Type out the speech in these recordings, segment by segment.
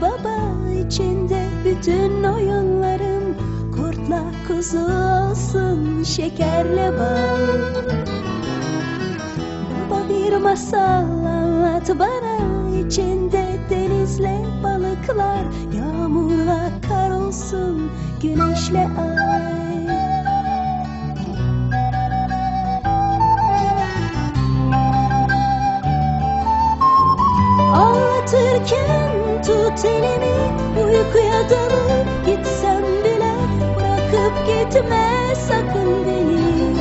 baba içinde bütün oyunların Kurtla kuzu olsun şekerle bal. Baba bir masal anlat bana içinde denizle balıklar Yağmurla kar olsun güneşle ay Anlatırken tut elimi Uykuya dalıp gitsem bile Bırakıp gitme sakın beni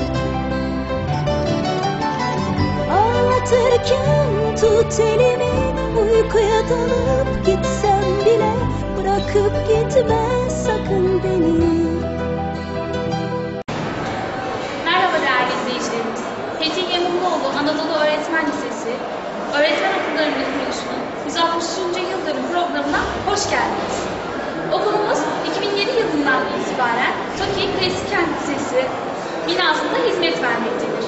Anlatırken tut elimi Uykuya dalıp gitsem bile Bırakıp gitme sakın beni Merhaba değerli izleyicilerimiz. Fethi Yemunoğlu Anadolu Öğretmen Lisesi Öğretmen Okullarının Kuruluşu'nun 160. yıl dönüm programına hoş geldiniz. Okulumuz 2007 yılından itibaren TOKİ Klasik Kent Lisesi binasında hizmet vermektedir.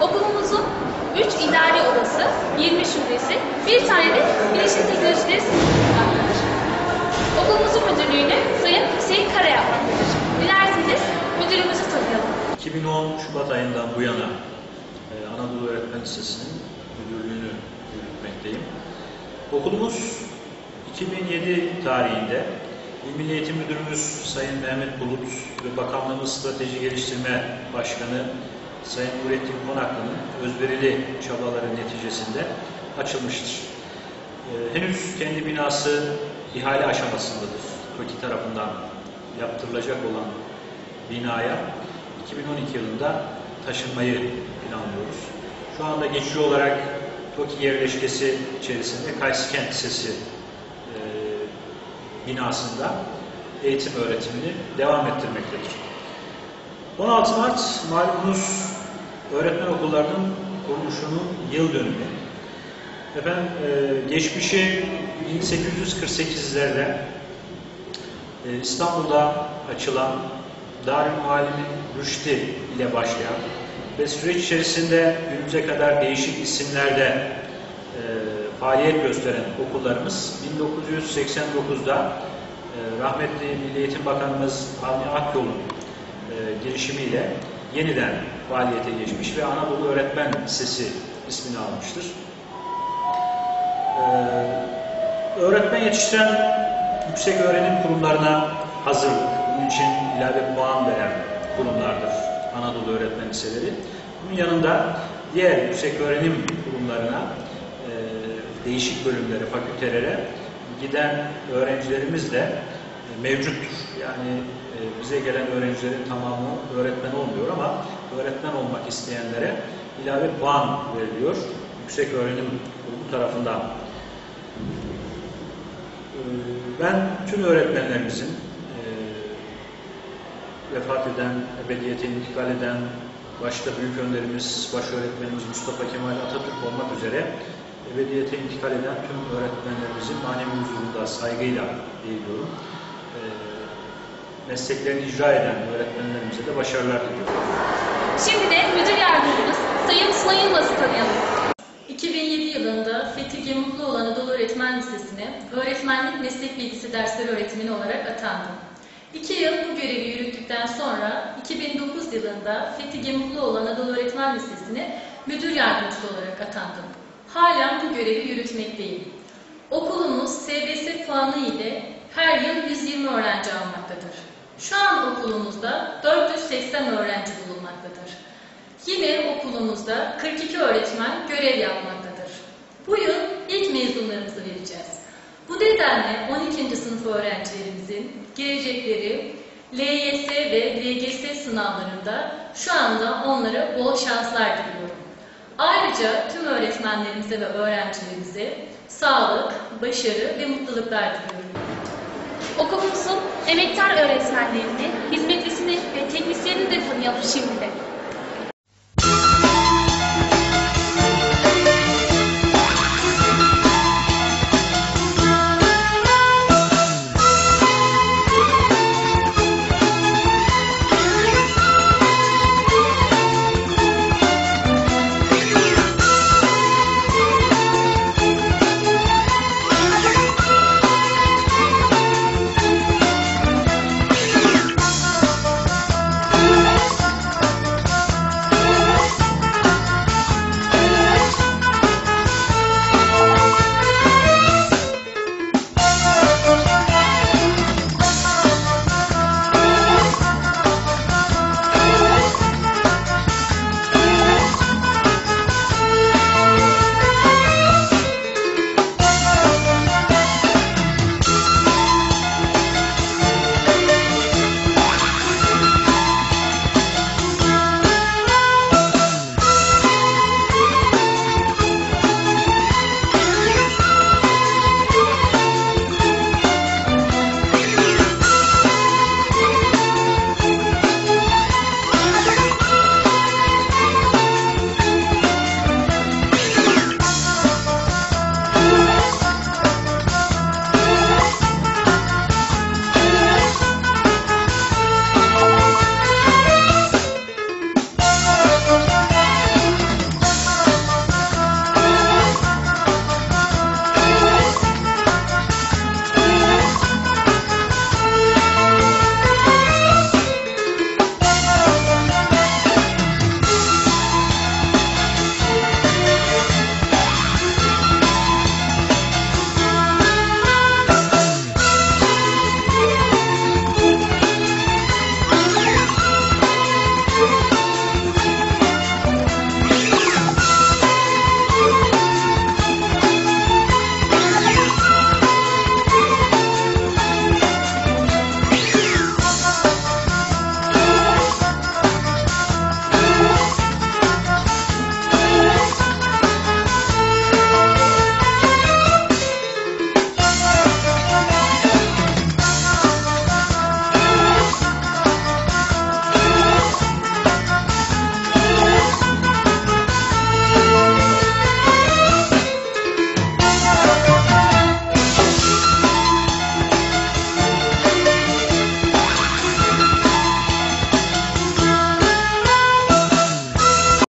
Okulumuzun 3 idari odası, 20 şubesi, bir tane de bilişim teknolojileri sınıfı bulunmaktadır. Okulumuzun müdürlüğünü Sayın Hüseyin Kara yapmaktadır. Dilerseniz müdürümüzü tanıyalım. 2010 Şubat ayından bu yana e, Anadolu Öğretmen Lisesi'nin müdürlüğünü yürütmekteyim. Okulumuz 2007 tarihinde İl Milli Eğitim Müdürümüz Sayın Mehmet Bulut ve Bakanlığımız Strateji Geliştirme Başkanı Sayın Nurettin Konaklı'nın özverili çabaları neticesinde açılmıştır. Ee, henüz kendi binası ihale aşamasındadır. TOKİ tarafından yaptırılacak olan binaya 2012 yılında taşınmayı planlıyoruz. Şu anda geçici olarak TOKİ yerleşkesi içerisinde Kaysı Kent Lisesi binasında eğitim öğretimini devam ettirmektedir. 16 Mart malumunuz öğretmen okullarının kuruluşunun yıl dönümü. Efendim e, geçmişi 1848'lerde e, İstanbul'da açılan Darül Muallim Rüşdi ile başlayan ve süreç içerisinde günümüze kadar değişik isimlerde e, faaliyet gösteren okullarımız 1989'da e, rahmetli Milli Eğitim Bakanımız Avni Akyol'un e, girişimiyle yeniden faaliyete geçmiş ve Anadolu Öğretmen Lisesi ismini almıştır. Ee, öğretmen yetiştiren yüksek öğrenim kurumlarına hazırlık, bunun için ilave puan veren kurumlardır Anadolu Öğretmen Liseleri. Bunun yanında diğer yüksek öğrenim kurumlarına, değişik bölümlere, fakültelere giden öğrencilerimiz de e, mevcuttur. Yani e, bize gelen öğrencilerin tamamı öğretmen olmuyor ama öğretmen olmak isteyenlere ilave puan veriliyor. Yüksek öğrenim kurumu tarafından. Ben tüm öğretmenlerimizin e, vefat eden, ebediyete intikal eden, başta büyük önderimiz, baş öğretmenimiz Mustafa Kemal Atatürk olmak üzere ebediyete intikal eden tüm öğretmenlerimizin manevi huzurunda saygıyla eğiliyorum. Ee, Mesleklerini icra eden öğretmenlerimize de başarılar diliyorum. Şimdi de müdür yardımcımız Sayın Sunay Yılmaz'ı tanıyalım. 2007 yılında Fethi Gemutluoğlu Anadolu Öğretmen Lisesi'ne öğretmenlik meslek bilgisi dersleri öğretmeni olarak atandım. İki yıl bu görevi yürüttükten sonra 2009 yılında Fethi Gemutluoğlu Anadolu Öğretmen Lisesi'ne müdür yardımcısı olarak atandım. Halen bu görevi yürütmekteyim. Okulumuz SBS puanı ile her yıl 120 öğrenci almaktadır. Şu an okulumuzda 480 öğrenci bulunmaktadır. Yine okulumuzda 42 öğretmen görev yapmaktadır. Bu yıl ilk mezunlarımızı vereceğiz. Bu nedenle 12. sınıf öğrencilerimizin gelecekleri LYS ve LGS sınavlarında şu anda onlara bol şanslar diliyorum. Ayrıca tüm öğretmenlerimize ve öğrencilerimize sağlık, başarı ve mutluluklar diliyorum. Okulumuzun emektar öğretmenlerini, hizmetlisini ve teknisyenini de tanıyalım şimdi de.